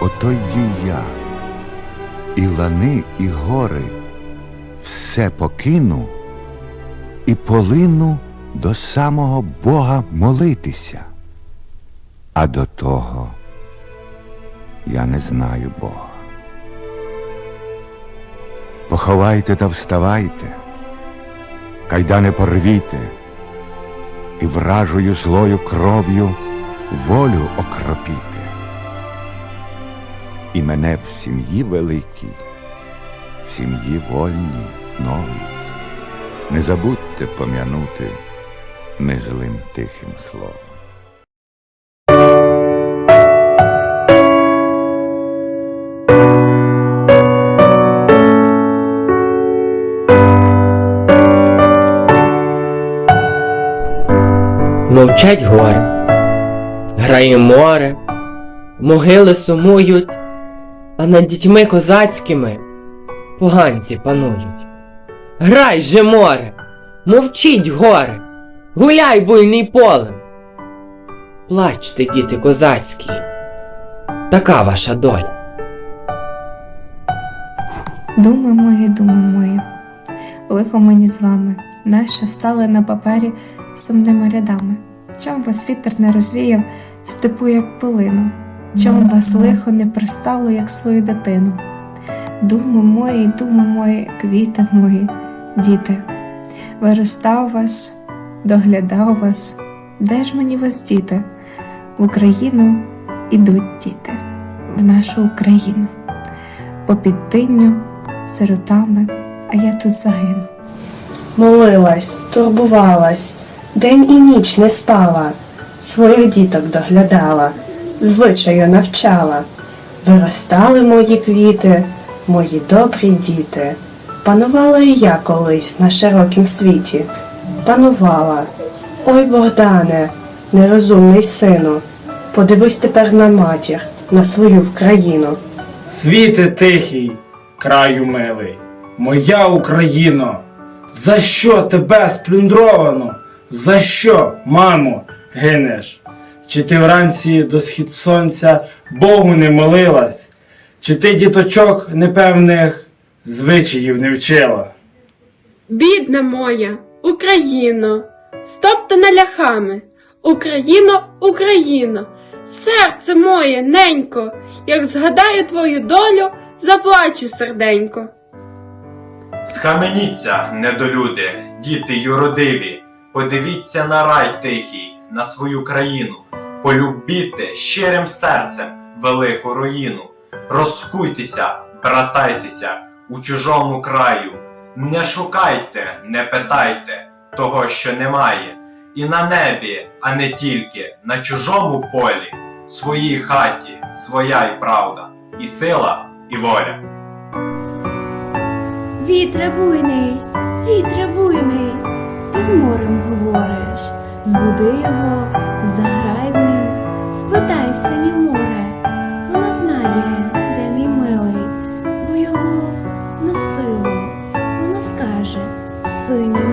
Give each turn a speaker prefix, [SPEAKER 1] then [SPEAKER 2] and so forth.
[SPEAKER 1] Ото йду я, і лани, і гори все покину і полину до самого Бога молитися. А до того я не знаю Бога. Поховайте та вставайте, кайдани порвіте, і вражою злою кров'ю волю окропіте і мене в сім'ї великій, в сім'ї вольній, новій. Не забудьте пом'янути незлим тихим словом.
[SPEAKER 2] Мовчать гори, грає море, могили сумують, а над дітьми козацькими поганці панують. Грай же море, мовчіть горе, гуляй буйний полем. Плачте, діти козацькі, така ваша доля.
[SPEAKER 3] Думи мої, думи мої, лихо мені з вами, наша стали на папері сумними рядами. Чом вас вітер не розвіяв в степу, як пилину, чом вас лихо не пристало, як свою дитину. Думи мої, думи мої, квіти мої, діти, виростав вас, доглядав вас, де ж мені вас діти? В Україну ідуть діти, в нашу Україну, по підтинню, сиротами, а я тут загину.
[SPEAKER 4] Молилась, турбувалась, день і ніч не спала, своїх діток доглядала, звичаю навчала. Виростали мої квіти, мої добрі діти. Панувала і я колись на широкім світі. Панувала. Ой, Богдане, нерозумний сину, подивись тепер на матір, на свою Вкраїну.
[SPEAKER 5] Світе тихий, краю милий, моя Україно, за що тебе сплюндровано? За що, мамо, гинеш? Чи ти вранці до схід сонця Богу не молилась? Чи ти діточок непевних звичаїв не вчила?
[SPEAKER 6] Бідна моя, Україно, стоптана ляхами, Україно, Україно, серце моє, ненько, як згадаю твою долю, заплачу серденько.
[SPEAKER 7] Схаменіться, недолюди, діти юродиві, подивіться на рай тихий, на свою країну, полюбіте щирим серцем велику руїну, розкуйтеся, братайтеся у чужому краю, не шукайте, не питайте того, що немає, і на небі, а не тільки на чужому полі, своїй хаті, своя й правда, і сила, і воля.
[SPEAKER 8] Вітре буйний, вітре буйний, ти з морем говориш, збуди його, заграй з Спитай, синє море, вона знає, де мій милий, бо його на силу воно скаже синє.